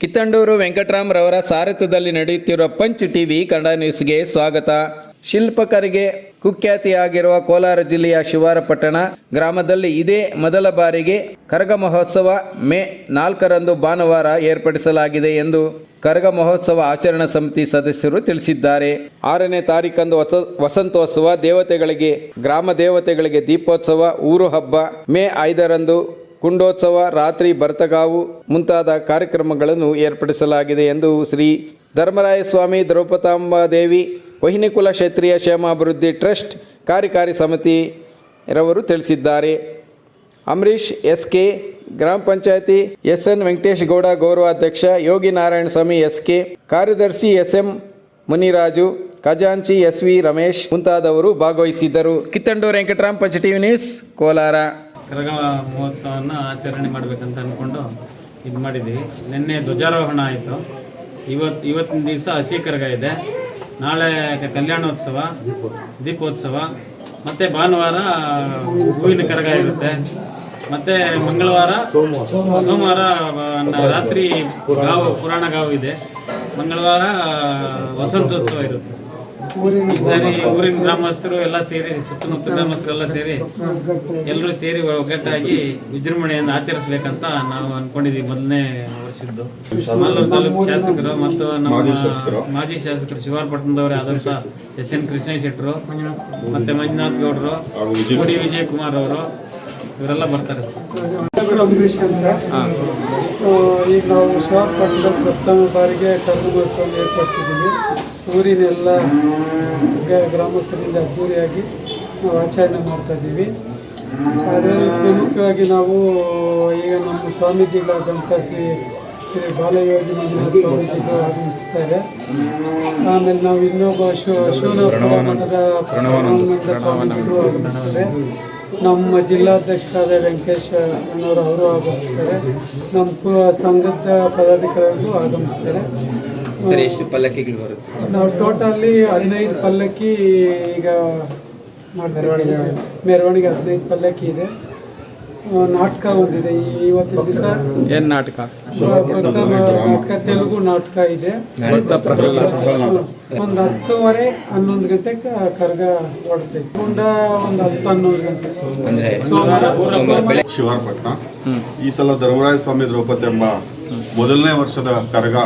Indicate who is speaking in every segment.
Speaker 1: ಕಿತ್ತಂಡೂರು ವೆಂಕಟರಾಮ್ರವರ ಸಾರಥ್ಯದಲ್ಲಿ ನಡೆಯುತ್ತಿರುವ punch TV Kannada ನ್ಯೂಸ್ಗೆ ಸ್ವಾಗತ. ಶಿಲ್ಪಕರಿಗೆ ಕುಖ್ಯಾತಿಯಾಗಿರುವ ಕೋಲಾರ ಜಿಲ್ಲೆಯ ಶಿವಾರಪಟ್ಟಣ ಗ್ರಾಮದಲ್ಲಿ ಇದೇ ಮೊದಲ ಬಾರಿಗೆ ಕರಗ ಮಹೋತ್ಸವ ಮೇ ನಾಲ್ಕರಂದು ಭಾನುವಾರ ಏರ್ಪಡಿಸಲಾಗಿದೆ ಎಂದು ಕರಗ ಮಹೋತ್ಸವ ಆಚರಣಾ ಸಮಿತಿ ಸದಸ್ಯರು ತಿಳಿಸಿದ್ದಾರೆ. ಆರನೇ ತಾರೀಕಂದು ವಸ- ವಸಂತೋತ್ಸವ ದೇವತೆಗಳಿಗೆ, ಗ್ರಾಮ ದೇವತೆಗಳಿಗೆ ದೀಪೋತ್ಸವ, ಊರು ಹಬ್ಬ ಮೇ ಐದರಂದು ಕುಂಡೋತ್ಸವ ರಾತ್ರಿ ಭರತಗಾವು ಮುಂತಾದ ಕಾರ್ಯಕ್ರಮಗಳನ್ನು ಏರ್ಪಡಿಸಲಾಗಿದೆ ಎಂದು ಶ್ರೀ ಧರ್ಮರಾಯಸ್ವಾಮಿ ದ್ರೌಪದಾಂಬಾದೇವಿ ದ್ರೌಪದಾಂಬ ದೇವಿ, ವಹಿನಿಕುಲ ಕ್ಷೇತ್ರೀಯ ಕ್ಷೇಮಾಭಿವೃದ್ಧಿ ಟ್ರಸ್ಟ್ ಕಾರ್ಯಕಾರಿ ಸಮಿತಿ ರವರು ತಿಳಿಸಿದ್ದಾರೆ. ಅಂಬರೀಷ್ ಎಸ್ ಕೆ ಗ್ರಾಮ ಪಂಚಾಯತಿ ಎಸ್ ಎನ್ ವೆಂಕಟೇಶ್ ಗೌಡ ಗೌರವಾಧ್ಯಕ್ಷ ಯೋಗಿ ನಾರಾಯಣ ಸ್ವಾಮಿ ಎಸ್ ಕೆ ಕಾರ್ಯದರ್ಶಿ ಎಸ್ ಎಂ ಮುನಿರಾಜು, ಖಜಾಂಚಿ ಎಸ್ ವಿ ರಮೇಶ್ ಮುಂತಾದವರು ಭಾಗವಹಿಸಿದ್ದರು. Kittandur Venkatram positive news, Kolar.
Speaker 2: Karaga ಮಹೋತ್ಸವವನ್ನು ಆಚರಣೆ ಮಾಡಬೇಕಂತ ಅಂದ್ಕೊಂಡು ಇದು ಮಾಡಿದ್ವಿ. ನಿನ್ನೆ ಧ್ವಜಾರೋಹಣ ಆಯಿತು. ಇವತ್ತು ಇವತ್ತಿನ ದಿವಸ ಹಸಿ ಕರಗ ಇದೆ. ನಾಳೆ ಕಲ್ಯಾಣೋತ್ಸವ, ದೀಪೋತ್ಸವ, ಮತ್ತು ಭಾನುವಾರ ಹೂವಿನ ಕರಗ ಇರುತ್ತೆ. ಮತ್ತು ಮಂಗಳವಾರ ಸೋಮವಾರ ರಾತ್ರಿ ಗಾವು, ಪುರಾಣ ಗಾವು ಇದೆ. ಮಂಗಳವಾರ ವಸಂತೋತ್ಸವ ಇರುತ್ತೆ. ಈ ಸಾರಿ ಊರಿನ ಗ್ರಾಮಸ್ಥರು ಎಲ್ಲ ಸೇರಿ ಸುತ್ತಮುತ್ತ ಗ್ರಾಮಸ್ಥರು ಎಲ್ಲ ಸೇರಿ ಎಲ್ಲರೂ ಸೇರಿ ಒಗ್ಗಟ್ಟಾಗಿ ವಿಜೃಂಭಣೆಯನ್ನು ಆಚರಿಸ್ಬೇಕಂತ ನಾವು ಅನ್ಕೊಂಡಿದೀವಿ ಮೊದಲನೇ ವರ್ಷದ್ದು. ಮಲ್ಲೂರು ತಾಲೂಕು ಶಾಸಕರು ಮತ್ತು ನಮ್ಮ ಮಾಜಿ ಶಾಸಕರು. ಶಿವಾರಪಟ್ಟಣದವರೇ ಆದಂಥ ಎಸ್ ಎನ್ ಕೃಷ್ಣ ಶೆಟ್ಟರು ಮತ್ತೆ ಮಂಜುನಾಥ್ ಗೌಡರು ಕೋಡಿ ವಿಜಯ್ ಕುಮಾರ್ ಅವರು. ಇವರೆಲ್ಲ ಬರ್ತಾರೆ.
Speaker 3: ಹೆಸರು ಅಂಬರೀಷ್ ಅಂತ. ಈಗ ನಾವು ಶಿವಪಟ್ಟಣದಲ್ಲಿ ಪ್ರಥಮ ಬಾರಿಗೆ ಕರ್ಮೋತ್ಸವ ಏರ್ಪಡಿಸಿದ್ದೀವಿ. ಊರಿನೆಲ್ಲ ಗ್ರಾಮಸ್ಥರಿಂದ ಅದ್ದೂರಿಯಾಗಿ ನಾವು ಆಚರಣೆ ಮಾಡ್ತಾ ಇದ್ದೀವಿ. ಅದರಲ್ಲಿ ಪ್ರಮುಖವಾಗಿ ನಾವು ಈಗ ನಮ್ಮ ಸ್ವಾಮೀಜಿಗಳಾದಂಥ ಶ್ರೀ ಶ್ರೀ ಬಾಲಯೋಗಿ ನಮ್ಮ ಸ್ವಾಮೀಜಿಗಳು ಆಗಮಿಸ್ತಾರೆ. ಆಮೇಲೆ ನಾವು ಇನ್ನೊಬ್ಬ ಶಿವ ಶಿವನ ಮಠದ ಪ್ರಣವಾನಂದ. ಸ್ವಾಮೀಜಿಗಳು ಆಗಮಿಸ್ತಾರೆ. ನಮ್ಮ ಜಿಲ್ಲಾಧ್ಯಕ್ಷರಾದ ವೆಂಕಟೇಶ್ ಅಣ್ಣವರು ಅವರು ಆಗಮಿಸ್ತಾರೆ. ನಮ್ಮ ಸಂಘದ ಪದಾಧಿಕಾರಿಗಳು ಆಗಮಿಸ್ತಾರೆ.
Speaker 1: ಎಷ್ಟು ಪಲ್ಲಕ್ಕಿಗಳು ಬರುತ್ತೆ?
Speaker 3: ನಾವು ಟೋಟಲಿ ಹದಿನೈದು ಪಲ್ಲಕ್ಕಿ ಈಗ ಮಾಡ್ತೀವಿ ಮೆರವಣಿಗೆ ಹದಿನೈದು ಪಲ್ಲಕ್ಕಿ ಇದೆ. ನಾಟಕ ಒಂದಿದೆ. ಇವತ್ತಿನ ದಿವಸ
Speaker 1: ಏನು ನಾಟಕ?
Speaker 3: ನಾಟಕ ತೆಲುಗು ನಾಟಕ ಇದೆ. ಒಂದು ಹತ್ತುವರೆ ಹನ್ನೊಂದು ಗಂಟೆಗೆ ಕರ್ಗ ಹೊಡ್ತೈತೆ ಒಂದು ಹತ್ತು ಹನ್ನೊಂದು ಗಂಟೆ.
Speaker 4: ಶಿವಾರಪಟ್ಟಣ ಈ ಸಲ ಧರ್ಮರಾಯ ಸ್ವಾಮಿ ದ್ರೌಪದಿ ಎಂಬ ಮೊದಲನೇ ವರ್ಷದ ಕರಗ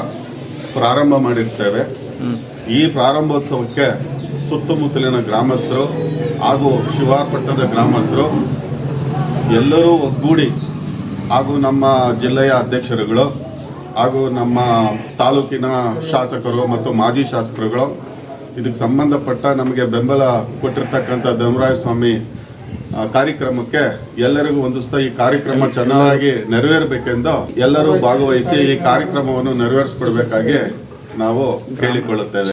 Speaker 4: ಪ್ರಾರಂಭ ಮಾಡಿರ್ತೇವೆ. ಈ ಪ್ರಾರಂಭೋತ್ಸವಕ್ಕೆ ಸುತ್ತಮುತ್ತಲಿನ ಗ್ರಾಮಸ್ಥರು ಹಾಗೂ ಶಿವಾರಪಟ್ಟಣದ ಗ್ರಾಮಸ್ಥರು ಎಲ್ಲರೂ ಒಗ್ಗೂಡಿ ಹಾಗೂ ನಮ್ಮ ಜಿಲ್ಲೆಯ ಅಧ್ಯಕ್ಷರುಗಳು ಹಾಗೂ ನಮ್ಮ ತಾಲೂಕಿನ ಶಾಸಕರು ಮತ್ತು ಮಾಜಿ ಶಾಸಕರುಗಳು, ಇದಕ್ಕೆ ಸಂಬಂಧಪಟ್ಟ ನಮಗೆ ಬೆಂಬಲ ಕೊಟ್ಟಿರ್ತಕ್ಕಂಥ ಧರ್ಮರಾಯ ಸ್ವಾಮಿ ಕಾರ್ಯಕ್ರಮಕ್ಕೆ ಎಲ್ಲರಿಗೂ ಹೊಂದಿಸ್ತಾ ಈ ಕಾರ್ಯಕ್ರಮ ಚೆನ್ನಾಗಿ ನೆರವೇರಬೇಕೆಂದು ಎಲ್ಲರೂ ಭಾಗವಹಿಸಿ ಈ ಕಾರ್ಯಕ್ರಮವನ್ನು ನೆರವೇರಿಸ್ಕೊಡ್ಬೇಕಾಗಿ ನಾವು ಕೇಳಿಕೊಳ್ಳುತ್ತೇವೆ.